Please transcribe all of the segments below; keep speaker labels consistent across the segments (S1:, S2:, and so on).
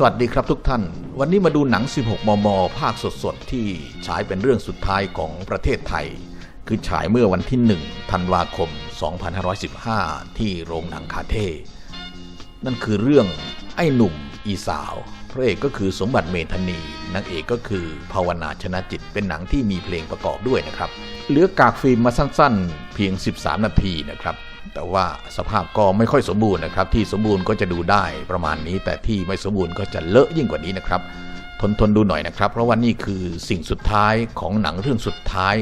S1: สวัสดีครับทุกท่าน วันนี้มาดูหนัง 16 มม ภาคสดๆ ที่ฉายเป็นเรื่องสุดท้ายของประเทศไทย คือฉายเมื่อวันที่ 1 ธันวาคม 2515 ที่โรงหนังคาเท่ นั่นคือเรื่องไอ้หนุ่มอีสาว พระเอกก็คือสมบัติเมธนีนางเอกก็คือภาวนาชนะจิต เป็นหนังที่มีเพลงประกอบด้วยนะครับ เหลือกากฟิล์มมาสั้นๆ เพียง 13 นาทีนะครับ แต่ว่าสภาพก็ไม่ค่อยสมบูรณ์นะครับ ที่สมบูรณ์ก็จะดูได้ประมาณนี้ แต่ที่ไม่สมบูรณ์ก็จะเลอะยิ่งกว่านี้นะครับ ทนทนดูหน่อยนะครับ เพราะว่านี่คือสิ่งสุดท้ายของหนังเรื่องสุดท้าย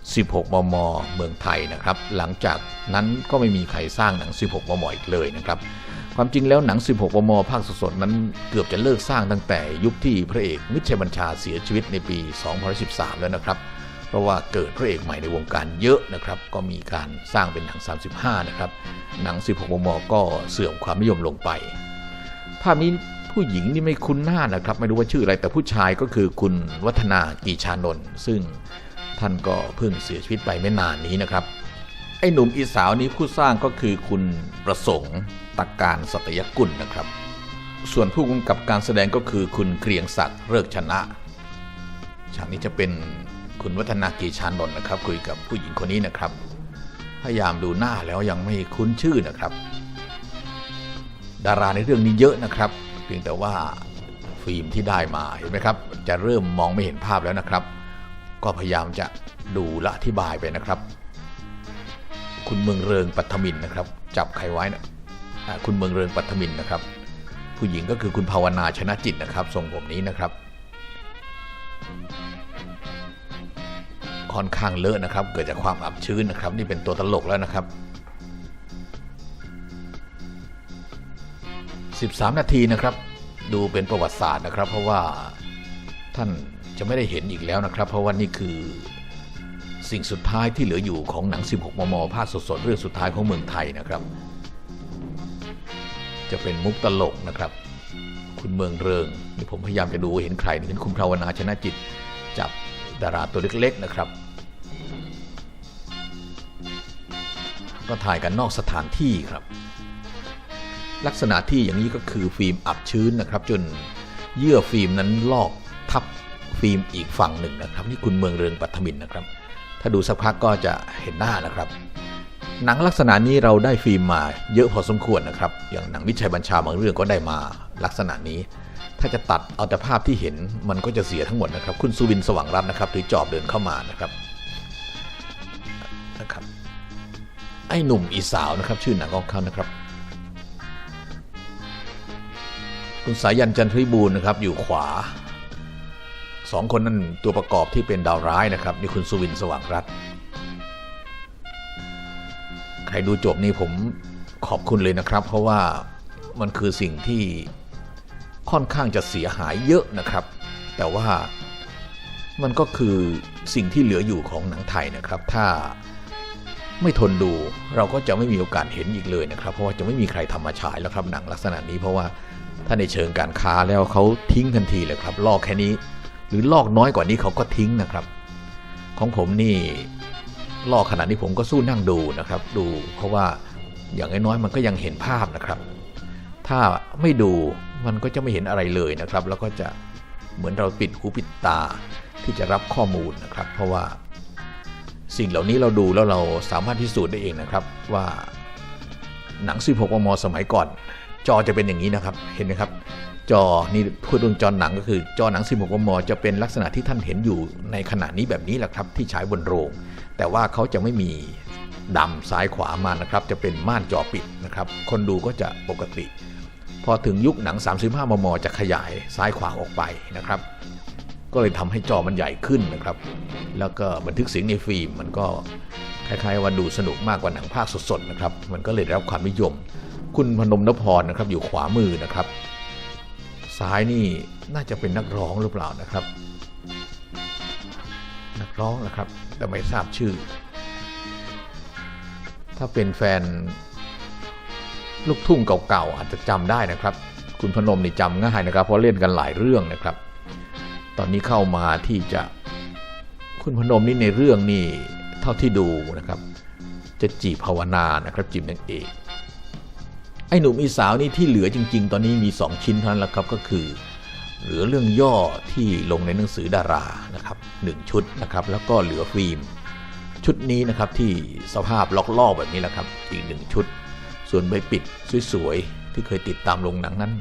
S1: 16 มม เมืองไทยนะครับ หลังจากนั้นก็ไม่มีใครสร้างหนัง 16 มม อีกเลยนะครับ ความจริงแล้วหนัง 16 มม ภาคสดๆนั้นเกือบจะเลิกสร้างตั้งแต่ยุคที่พระเอกมิตรชัยบัญชาเสียชีวิตในปี 2013 แล้วนะครับ เพราะว่าเกิดพระเอกใหม่ในวงการเยอะนะครับ ก็มีการสร้างเป็นหนัง 35 นะครับ หนัง 16 มม ก็เสื่อมความนิยมลงไป ภาพนี้ผู้หญิงนี่ไม่คุ้นหน้านะครับ ไม่รู้ว่าชื่ออะไรแต่ผู้ชายก็คือคุณวัฒนากีชานนท์ซึ่งท่านก็เพิ่งเสียชีวิตไปไม่นานนี้นะครับไอ้หนุ่มอีสาวนี้ผู้สร้างก็คือคุณประสงค์ตักการสัตยกุลนะครับ ส่วนผู้กำกับการแสดงก็คือคุณเกรียงศักดิ์เลิกชนะ ฉากนี้จะเป็น คุณวัฒนากีชานนท์นะครับ คุยกับผู้หญิงคนนี้นะครับ พยายามดูหน้าแล้วยังไม่คุ้นชื่อนะครับ ดาราในเรื่องนี้เยอะนะครับ เพียงแต่ว่าฟิล์มที่ได้มาเห็นไหมครับ จะเริ่มมองไม่เห็นภาพแล้วนะครับ ก็พยายามจะดูและอธิบายไปนะครับ คุณเมืองเริงปัทมินนะครับ จับใครไว้นะคุณเมืองเริงปัทมินนะครับ ผู้หญิงก็คือคุณภาวนาชนะจิตนะครับทรงผมนี้นะครับ ค่อนข้างเลอะนะครับ เกิดจากความอับชื้นนะครับ นี่เป็นตัวตลกแล้วนะครับ 13 นาทีนะครับ ดูเป็นประวัติศาสตร์นะครับ เพราะว่าท่านจะไม่ได้เห็นอีกแล้วนะครับ เพราะว่านี่คือสิ่งสุดท้ายที่เหลืออยู่ของหนัง 16 มม ภาคสดๆ เรื่องสุดท้ายของเมืองไทยนะครับ จะเป็นมุกตลกนะครับ คุณเมืองเริงนี่ผมพยายามจะดูเห็นใครเห็นคุณภาวนาชนะจิตจับดาราตัวเล็กๆนะครับ ก็ถ่ายกันนอกสถานที่ครับ ลักษณะที่อย่างนี้ก็คือฟิล์มอับชื้นนะครับ จนเยื่อฟิล์มนั้นลอกทับฟิล์มอีกฝั่งหนึ่งนะครับนี่คุณเมืองเรืองปัทมินนะครับ ถ้าดูสักพักก็จะเห็นหน้านะครับ หนังลักษณะนี้เราได้ฟิล์มมาเยอะพอสมควรนะครับ อย่างหนังวิชัยบัญชาบางเรื่องก็ได้มาลักษณะนี้ ถ้าจะตัดเอาแต่ภาพที่เห็นมันก็จะเสียทั้งหมดนะครับ คุณสุวินสว่างรัตน์นะครับถือจอบเดินเข้ามานะครับนะครับ ไอ้หนุ่มอีสาวนะครับ ชื่อหนังของเขานะครับ คุณสายันจันทริบูรณ์นะครับ อยู่ขวาสองคนนั้นตัวประกอบที่เป็นดาวร้ายนะครับนี่คุณสุวินสว่างรัตน์ใครดูจบนี่ผมขอบคุณเลยนะครับ เพราะว่ามันคือสิ่งที่ค่อนข้างจะเสียหายเยอะนะครับ แต่ว่ามันก็คือสิ่งที่เหลืออยู่ของหนังไทยนะครับ ถ้า ไม่ทนดูเราก็จะไม่มีโอกาสเห็นอีกเลยนะครับเพราะว่าจะไม่มีใครทำมาฉายแล้วครับหนังลักษณะนี้เพราะว่าถ้าในเชิงการค้าแล้วเขาทิ้งทันทีเลยครับลอกแค่นี้ หรือลอกน้อยกว่านี้เขาก็ทิ้งนะครับ ของผมนี่ลอกขนาดนี้ผมก็สู้นั่งดูนะครับ ดูเพราะว่าอย่างน้อยมันก็ยังเห็นภาพนะครับ ถ้าไม่ดูมันก็จะไม่เห็นอะไรเลยนะครับ แล้วก็จะเหมือนเราปิดหูปิดตาที่จะรับข้อมูลนะครับ เพราะว่า สิ่งเหล่านี้เราดูแล้วเราสามารถพิสูจน์ได้เองนะครับว่าหนัง 16 มม สมัยก่อน จอจะเป็นอย่างนี้นะครับ เห็นไหมครับ จอนี่พูดถึงจอหนังก็คือ จอหนัง 16 มม จะเป็นลักษณะที่ท่านเห็นอยู่ในขณะนี้แบบนี้แหละครับ ที่ฉายบนโรง แต่ว่าเขาจะไม่มีดำซ้ายขวามานะครับ จะเป็นม่านจอปิดนะครับ คนดูก็จะปกติ พอถึงยุคหนัง 35 มม จะขยายซ้ายขวาออกไปนะครับ ก็เลยทำให้จอมันใหญ่ขึ้นนะครับ แล้วก็บันทึกเสียงในฟิล์มมันก็คล้ายๆว่าดูสนุกมากกว่าหนังภาคสดๆนะครับ มันก็เลยได้รับความนิยม คุณพนมนพรนะครับอยู่ขวามือนะครับ ซ้ายนี่น่าจะเป็นนักร้องหรือเปล่านะครับ นักร้องนะครับ แต่ไม่ทราบชื่อ ถ้าเป็นแฟนลูกทุ่งเก่าๆอาจจะจำได้นะครับ คุณพนมนี่จำง่ายนะครับ เพราะเล่นกันหลายเรื่องนะครับ ตอนนี้เข้ามาที่จะคุณพนมนี่ในเรื่องนี่เท่าที่ดูนะครับ จะจีบภาวนานะครับจีบนางเอกไอ้หนุ่มอีสาวนี่ที่เหลือจริง ๆ ตอนนี้มี 2 ชิ้นเท่านั้นแหละครับก็คือ เหลือเรื่องย่อที่ลงในหนังสือดารานะครับหนึ่งชุดนะครับแล้วก็เหลือฟิล์มชุดนี้นะครับที่สภาพล็อกล่อแบบนี้แหละครับ อีกหนึ่งชุด ส่วนใบปิดสวยๆที่เคยติดตามลงหนังนั้น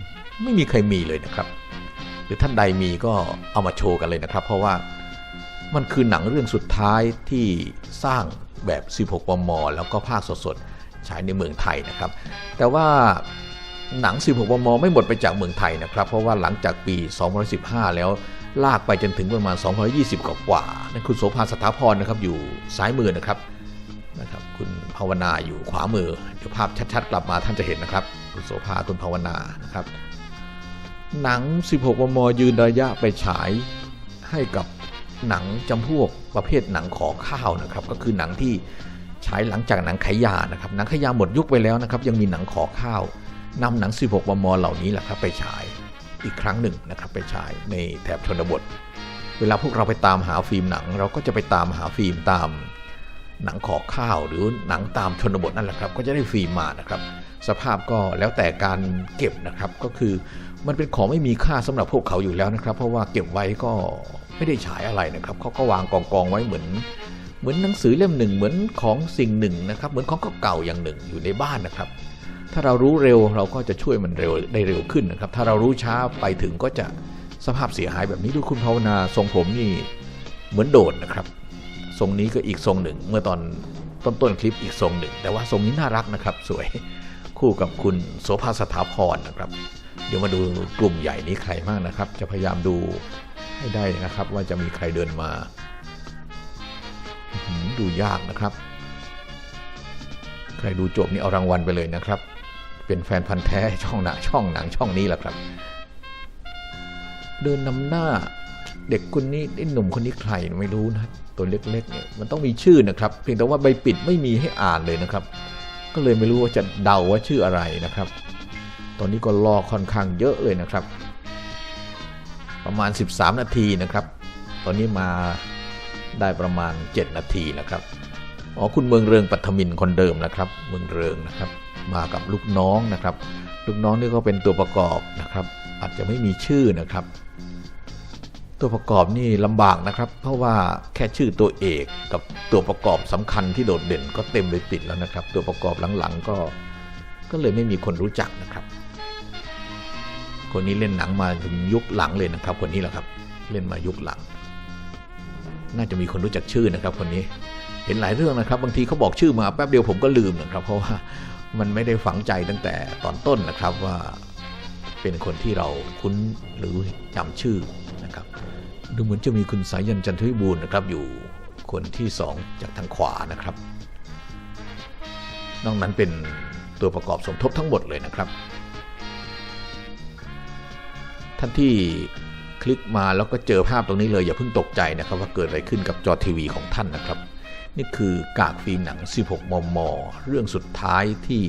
S1: ไม่มีใครมีเลยนะครับ รือท่านใดมีก็เอามาโชว์กันเลยนะครับ เพราะว่ามันคือหนังเรื่องสุดท้ายที่สร้างแบบ 16มมแล้วก็ภาคสดๆ ฉายในเมืองไทยนะครับ แต่ว่าหนัง 16มมไม่หมดไปจากเมืองไทยนะครับ เพราะว่าหลังจากปี 2015 แล้วลากไปจนถึงประมาณ 220 กว่าๆนั่นคุณโสภาสถาพรนะครับ อยู่ซ้ายมือนะครับนะครับ คุณภาวนาอยู่ขวามือ เดี๋ยวภาพชัดๆ กลับมาท่านจะเห็นนะครับ คุณโสภาคุณภาวนานะครับ หนัง 16 มม ยืนระยะไปฉายให้กับหนังจำพวกประเภทหนังขอข้าวนะครับ ก็คือหนังที่ฉายหลังจากหนังขยานะครับ หนังขายยาหมดยุคไปแล้วนะครับ ยังมีหนังขอข้าวนำหนัง 16 มม เหล่านี้แหละครับไปฉายอีกครั้งหนึ่งนะครับไปฉายในแถบชนบท เวลาพวกเราไปตามหาฟิล์มหนัง เราก็จะไปตามหาฟิล์มตามหนังขอข้าวหรือหนังตามชนบทนั่นแหละครับ ก็จะได้ฟิล์มมานะครับ สภาพก็แล้วแต่การเก็บนะครับก็คือ มันเป็นของไม่มีค่าสำหรับพวกเขาอยู่แล้วนะครับ เพราะว่าเก็บไว้ก็ไม่ได้ฉายอะไรนะครับเขาก็วางกองกองๆไว้เหมือน เหมือนหนังสือเล่มหนึ่งเหมือนของสิ่งหนึ่งนะครับ เหมือนของเก่าๆอย่างหนึ่งอยู่ในบ้านนะครับ ถ้าเรารู้เร็วเราก็จะช่วยมันเร็วได้เร็วขึ้นนะครับ ถ้าเรารู้ช้าไปถึงก็จะสภาพเสียหายแบบนี้ดูคุณภาวนาทรงผมนี่เหมือนโดดนะครับ ทรงนี้ก็อีกทรงหนึ่ง เมื่อตอนต้นต้นคลิปอีกทรงหนึ่ง แต่ว่าทรงนี้น่ารักนะครับ สวยคู่กับคุณโสภาสถาพรนะครับ เดี๋ยวมาดูกลุ่มใหญ่นี้ใครบ้างนะครับ จะพยายามดูให้ได้นะครับ ว่าจะมีใครเดินมา ดูยากนะครับ ใครดูจบนี่เอารางวัลไปเลยนะครับ เป็นแฟนพันธ์แท้ช่องหนังช่องหนังช่องนี้แหละครับ เดินนำหน้าเด็กคนนี้ไอ้หนุ่มคนนี้ใครไม่รู้นะตัวเล็กๆเนี่ยมันต้องมีชื่อนะครับเพียงแต่ว่าใบปิดไม่มีให้อ่านเลยนะครับ ก็เลยไม่รู้ว่าจะเดาว่าชื่ออะไรนะครับ ตอนนี้ก็รอค่อนข้างเยอะเลยนะครับ ประมาณ 13 นาทีนะครับ ตอนนี้มาได้ประมาณ 7 นาทีนะครับอ๋อคุณเมืองเริงปัทมินคนเดิมนะครับ เมืองเริงนะครับ มากับลูกน้องนะครับ ลูกน้องนี่ก็เป็นตัวประกอบนะครับ อาจจะไม่มีชื่อนะครับ ตัวประกอบนี่ลำบากนะครับ เพราะว่าแค่ชื่อตัวเอกกับตัวประกอบสำคัญที่โดดเด่นก็เต็มไปปิดแล้วนะครับ ตัวประกอบหลังๆก็ก็เลยไม่มีคนรู้จักนะครับ คนนี้เล่นหนังมาถึงยุคหลังเลยนะครับ คนนี้แหละครับ เล่นมายุคหลัง น่าจะมีคนรู้จักชื่อนะครับ คนนี้เห็นหลายเรื่องนะครับ บางทีเขาบอกชื่อมาแป๊บเดียวผมก็ลืมนะครับ เพราะว่ามันไม่ได้ฝังใจตั้งแต่ตอนต้นนะครับว่าเป็นคนที่เราคุ้นหรือจำชื่อนะครับ ดูเหมือนจะมีคุณสายยันจันทวิบูลนะครับ อยู่คนที่สองจากทางขวานะครับ นอกนั้นเป็นตัวประกอบสมทบทั้งหมดเลยนะครับ ท่านที่คลิกมาแล้วก็เจอภาพตรงนี้เลยอย่าเพิ่งตกใจนะครับว่าเกิดอะไรขึ้นกับจอทีวีของท่านนะครับ นี่คือกากฟิล์มหนัง 16 มม เรื่องสุดท้ายที่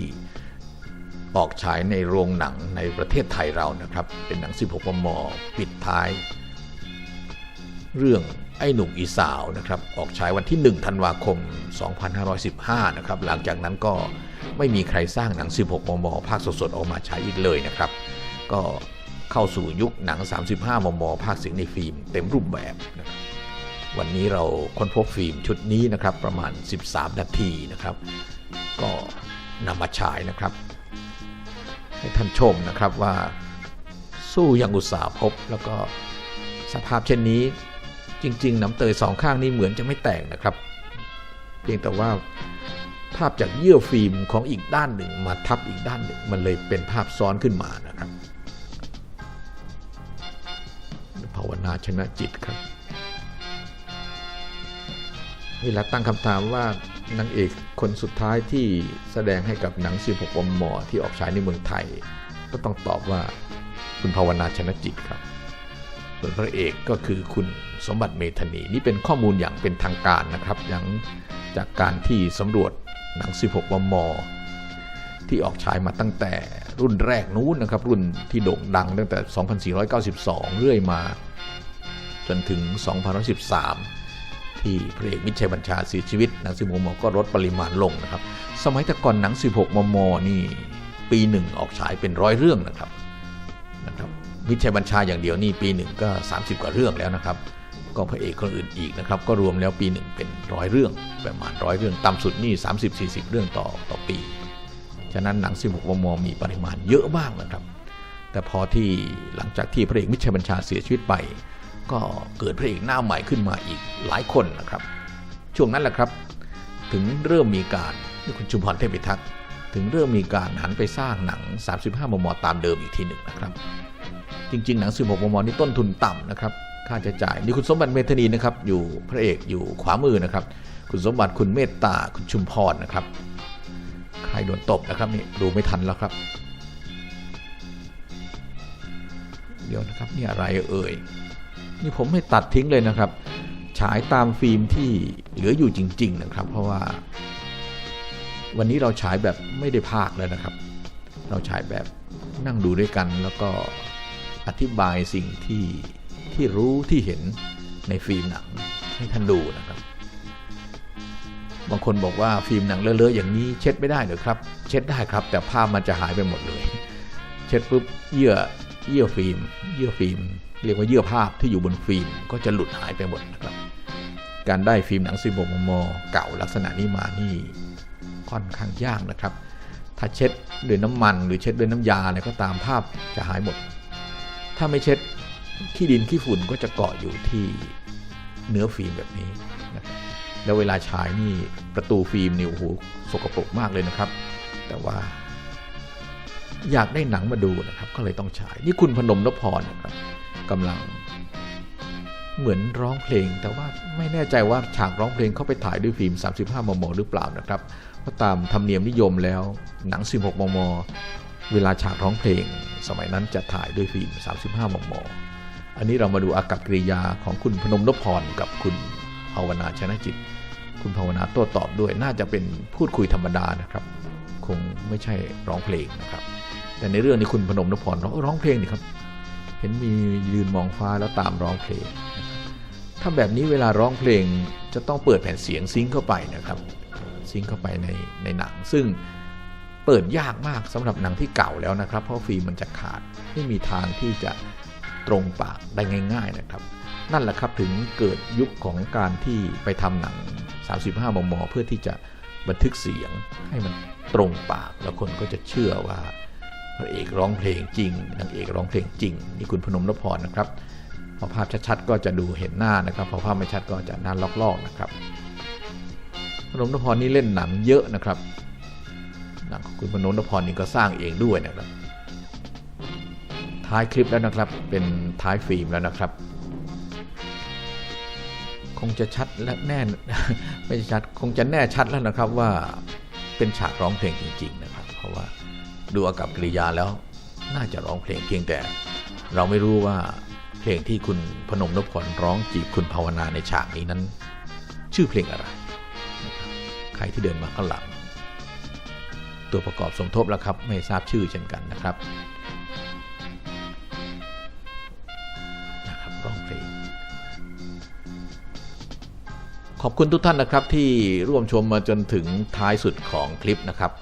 S1: ออกฉายในโรงหนังในประเทศไทยเรานะครับ เป็นหนัง 16 มม ปิดท้าย เรื่องไอ้หนุ่มอีสาวนะครับ ออกฉายวันที่ 1 ธันวาคม 2515 นะครับ หลังจากนั้นก็ไม่มีใครสร้างหนัง 16 มม ภาคสดๆ ออกมาฉายอีกเลยนะครับ ก็ เข้าสู่ยุคหนัง 35 มม ภาคเสียงในฟิล์มเต็มรูปแบบนะครับวันนี้เราค้นพบฟิล์มชุดนี้นะครับประมาณ 13 นาทีนะครับ ก็นำมาฉายนะครับ ให้ท่านชมนะครับว่าสู้ยังอุตสาห์พบ แล้วก็สภาพเช่นนี้จริง ๆ น้ำเตยสองข้างนี้เหมือนจะไม่แตกนะครับ เพียงแต่ว่าภาพจากเยื่อฟิล์มของอีกด้านหนึ่งมาทับอีกด้านหนึ่ง มันเลยเป็นภาพซ้อนขึ้นมานะครับ วนาชนะจิตครับ เวลาตั้งคำถามว่านางเอกคนสุดท้ายที่แสดงให้กับหนัง16มมที่ออกฉายในเมืองไทย ก็ต้องตอบว่าคุณภาวนาชนะจิตครับ ส่วนพระเอกก็คือคุณสมบัติเมธนีนี่เป็นข้อมูลอย่างเป็นทางการนะครับอย่างจากการที่สำรวจหนัง 16มมที่ออกฉายมาตั้งแต่รุ่นแรกนู้นนะครับ รุ่นที่โด่งดังตั้งแต่ 2492 เรื่อยมา จนถึง 2013 ที่พระเอกมิตรชัยบัญชาเสียชีวิต หนัง16มมก็ลดปริมาณลงนะครับ สมัยแต่ก่อนหนัง 16 มม นี่ปีหนึ่งออกฉายเป็นร้อยเรื่องนะครับนะครับมิตรชัยบัญชาอย่างเดียวนี่ปีหนึ่งก็ 30 กว่าเรื่องแล้วนะครับ ก็พระเอกคนอื่นอีกนะครับ ก็รวมแล้วปีหนึ่งเป็นร้อยเรื่องประมาณร้อยเรื่องต่ำสุดนี่ 30-40 เรื่องต่อต่อปี ฉะนั้นหนัง 16 มม มีปริมาณเยอะมากนะครับแต่พอที่หลังจากที่พระเอกมิตรชัยบัญชาเสียชีวิตไป ก็เกิดพระเอกหน้าใหม่ขึ้นมาอีกหลายคนนะครับ ช่วงนั้นแหละครับ ถึงเริ่มมีการนี่คุณชุมพรเทพพิทักษ์ถึงเริ่มมีการหันไปสร้างหนัง 35 มม ตามเดิมอีกทีหนึ่งนะครับ จริง ๆ หนัง 16 มม นี่ต้นทุนต่ำนะครับ ค่าใช้จ่ายนี่คุณสมบัติเมธนีนะครับ อยู่พระเอกอยู่ขวามือนะครับ คุณสมบัติคุณเมตตาคุณชุมพรนะครับ ใครโดนตบนะครับนี่ดูไม่ทันแล้วครับ เดี๋ยวนะครับนี่อะไรเอ่ย นี่ผมไม่ตัดทิ้งเลยนะครับ ฉายตามฟิล์มที่เหลืออยู่จริง ๆ นะครับ เพราะว่า วันนี้เราฉายแบบไม่ได้พากย์แล้วนะครับ เราฉายแบบนั่งดูด้วยกัน แล้วก็อธิบายสิ่งที่ที่รู้ที่เห็นในฟิล์มหนังให้ท่านดูนะครับ บางคนบอกว่าฟิล์มหนังเลอะๆอย่างนี้เช็ดไม่ได้เหรอครับ เช็ดได้ครับ แต่ภาพมันจะหายไปหมดเลย เช็ดปุ๊บเยื่อเยื่อฟิล์ม เยื่อฟิล์ม เรียกว่าเยื่อภาพที่อยู่บนฟิล์มก็จะหลุดหายไปหมดนะครับ การได้ฟิล์มหนัง 16 มม เก่าลักษณะนี้มานี่ค่อนข้างยากนะครับ ถ้าเช็ดด้วยน้ำมันหรือเช็ดด้วยน้ำยาอะไรก็ตามภาพจะหายหมด ถ้าไม่เช็ดขี้ดินขี้ฝุ่นก็จะเกาะอยู่ที่เนื้อฟิล์มแบบนี้นะครับแล้วเวลาฉายนี่ประตูฟิล์มนี่โอ้โหสกปรกมากเลยนะครับ แต่ว่า อยากได้หนังมาดูนะครับ ก็เลยต้องฉาย นี่คุณพนมนพพรนะครับกำลังเหมือนร้องเพลง แต่ว่าไม่แน่ใจว่าฉากร้องเพลงเขาไปถ่ายด้วยฟิล์ม 35 มม หรือเปล่านะครับ เพราะตามธรรมเนียมนิยมแล้วหนัง 16 มม เวลาฉากร้องเพลง สมัยนั้นจะถ่ายด้วยฟิล์ม 35 มม อันนี้เรามาดูอากับกริยาของคุณพนมนพพรกับคุณภาวนาชนะจิต คุณภาวนาโต้ตอบด้วย น่าจะเป็นพูดคุยธรรมดานะครับ คงไม่ใช่ร้องเพลงนะครับ แต่ในเรื่องนี้คุณพนมนพรร้องร้องเพลงนี่ครับ เห็นมียืนมองฟ้าแล้วตามร้องเพลง ถ้าแบบนี้เวลาร้องเพลงจะต้องเปิดแผ่นเสียงซิงเข้าไปนะครับ ซิงเข้าไปในในหนัง ซึ่งเปิดยากมากสำหรับหนังที่เก่าแล้วนะครับ เพราะฟิล์มมันจะขาดไม่มีทางที่จะตรงปากได้ง่าย ๆนะครับ นั่นแหละครับถึงเกิดยุคของการที่ไปทำหนัง 35 มม เพื่อที่จะบันทึกเสียงให้มันตรงปากแล้วคนก็จะเชื่อว่า ระเอกร้องเพลงจริงนางเอกร้องเพลงจริงนี่คุณพนมนพรนะครับพอภาพชัดๆก็จะดูเห็นหน้านะครับพอภาพไม่ชัดก็จะหน้าลอกๆนะครับพนมนพรนี่เล่นหนังเยอะนะครับหนังของคุณพนมนพรนี่ก็สร้างเองด้วยนะครับ ท้ายคลิปแล้วนะครับเป็นท้ายฟิล์มแล้วนะครับ คงจะชัดและแน่ไม่ชัดคงจะแน่ชัดแล้วนะครับว่าเป็นฉากร้องเพลงจริง ๆ นะครับ เพราะว่า ดูอากับกริยาแล้ว น่าจะร้องเพลงเพียงแต่ เราไม่รู้ว่าเพลงที่คุณพนมนพพรร้องจีบคุณภาวนาในฉากนี้นั้น ชื่อเพลงอะไร ใครที่เดินมาข้างหลัง ตัวประกอบสมทบแล้วครับ ไม่ทราบชื่อเช่นกันนะครับนะครับร้องเพลงขอบคุณทุกท่านนะครับที่ร่วมชมมาจนถึงท้ายสุดของคลิปนะครับ